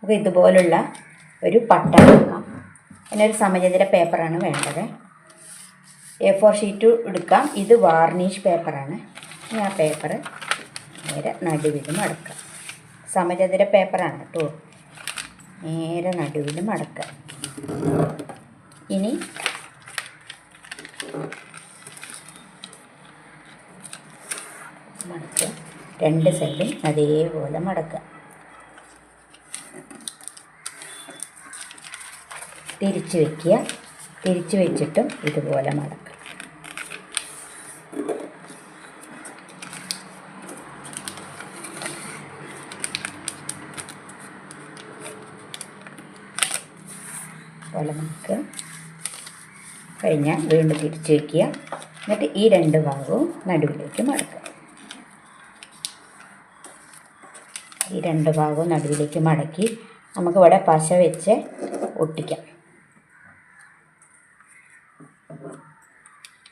അപ്പോൾ ഇതുപോലുള്ള ഒരു പട്ട എടുക്കാം. അതിനൊരു സമചതുര പേപ്പറാണ് വേണ്ടത്. എ ഫോർ ഷീറ്റ് എടുക്കാം. ഇത് വാർണിഷ് പേപ്പറാണ് ഇനി ആ പേപ്പർ നേരെ നടുവിൽ മടക്കുക സമചതുര പേപ്പറാണ് കേട്ടോ. നേരെ നടുവിൽ മടക്കുക ഇനി മടക്കുക. രണ്ട് സൈഡും അതേപോലെ മടക്കുക. തിരിച്ച് വയ്ക്കുക തിരിച്ച് വെച്ചിട്ടും ഇതുപോലെ മടക്കുക. പോലെ മടക്കുക കഴിഞ്ഞാൽ വീണ്ടും തിരിച്ചു വയ്ക്കുക എന്നിട്ട് ഈ രണ്ട് ഭാഗവും നടുവിലേക്ക് മടക്കുക. ഈ രണ്ട് ഭാഗവും നടുവിലേക്ക് മടക്കി നമുക്കിവിടെ പശ വെച്ച് ഒട്ടിക്കാം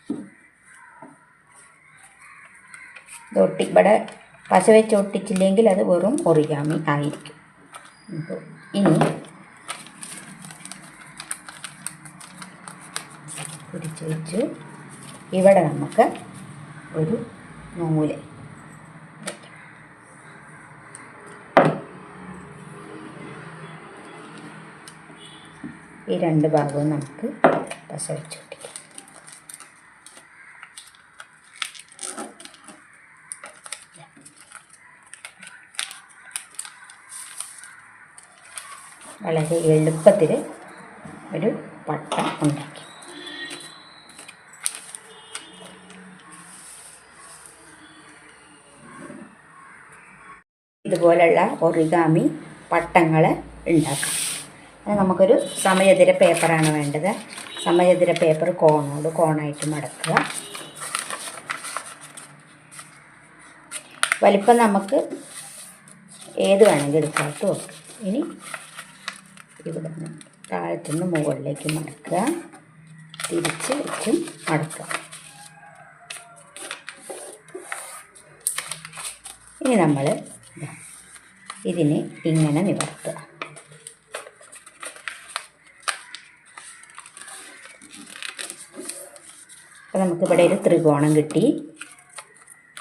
ഇത് ഒട്ടി ഇവിടെ പശ വെച്ച് ഒട്ടിച്ചില്ലെങ്കിൽ അത് വെറും ഒറിഗാമി ആയിരിക്കും. ഇനി പിടിച്ച് വെച്ചു ഇവിടെ നമുക്ക് ഒരു നൂൽ ഈ രണ്ട് ഭാഗവും നമുക്ക് പശ വെച്ച് ഒട്ടിക്കാം. വളരെ എളുപ്പത്തിൽ ഒരു പട്ട ഉണ്ടാക്കി. ഇതുപോലുള്ള ഒറിഗാമി പട്ടങ്ങൾ ഉണ്ടാക്കാം. നമുക്കൊരു സമചതുര പേപ്പറാണ് വേണ്ടത്. സമചതുര പേപ്പർ കോണോട് കോണായിട്ട് മടക്കുക. വലിപ്പം നമുക്ക് ഏത് വേണമെങ്കിലും എടുക്കാം കേട്ടോ. ഇനി ഇവിടെ നിന്ന് താഴത്തുനിന്ന് മുകളിലേക്ക് മടക്കുക. തിരിച്ച് വെച്ചും മടക്കുക. ഇനി നമ്മൾ ഇതിനെ ഇങ്ങനെ നിവർത്തുക. അപ്പോൾ നമുക്കിവിടെ ഒരു ത്രികോണം കിട്ടി.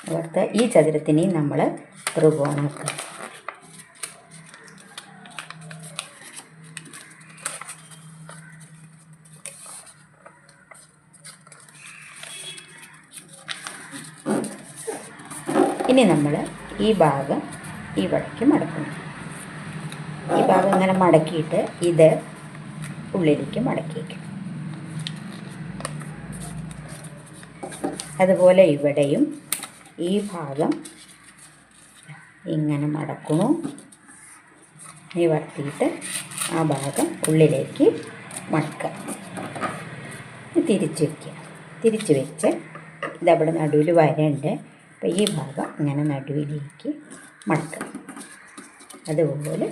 നിവർത്തുക. ഈ ചതുരത്തിനെയും നമ്മൾ ത്രികോണമാക്കുക ഇനി നമ്മൾ ഈ ഭാഗം ഇവിടേക്ക് മടക്കണം. ഈ ഭാഗം ഇങ്ങനെ മടക്കിയിട്ട് ഇത് ഉള്ളിലേക്ക് മടക്കി വയ്ക്കണം അതുപോലെ ഇവിടെയും ഈ ഭാഗം ഇങ്ങനെ മടക്കണു. നിവർത്തിയിട്ട് ആ ഭാഗം ഉള്ളിലേക്ക് മടക്കുക. തിരിച്ചു വയ്ക്കുക തിരിച്ചു വെച്ച് ഇതവിടെ നടുവിൽ വരണ്ട്. അപ്പോൾ ഈ ഭാഗം ഇങ്ങനെ നടുവിലേക്ക് മടക്കുക. അതുപോലെ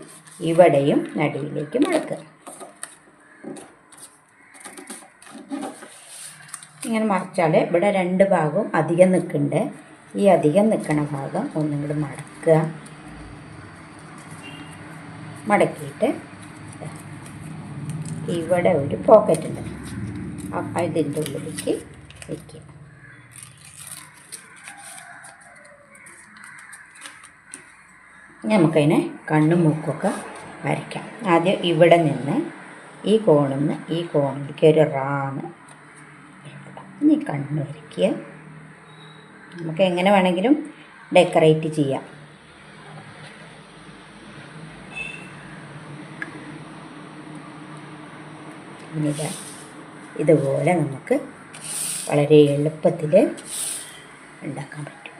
ഇവിടെയും നടുവിലേക്ക് മടക്കുക. ഇങ്ങനെ മറിച്ചാൽ ഇവിടെ രണ്ട് ഭാഗവും അധികം നിൽക്കുന്നുണ്ട്. ഈ അധികം നിൽക്കുന്ന ഭാഗം ഒന്നും കൂടി മടക്കുക. മടക്കിയിട്ട് ഇവിടെ ഒരു പോക്കറ്റ് ഉണ്ട്. ഇതിന്റെ ഉള്ളിലേക്ക് വയ്ക്കുക. നമുക്കതിനെ കണ്ണും മൂക്കൊക്കെ വരയ്ക്കാം. ആദ്യം ഇവിടെ നിന്ന് ഈ കോണിൽ നിന്ന് ഈ കോണിലേക്ക് ഒരു റാന്ന് ഇനി കണ്ണ് വരയ്ക്കുക. നമുക്ക് എങ്ങനെ വേണമെങ്കിലും ഡെക്കറേറ്റ് ചെയ്യാം. ഇതുപോലെ നമുക്ക് വളരെ എളുപ്പത്തിൽ ഉണ്ടാക്കാൻ പറ്റും.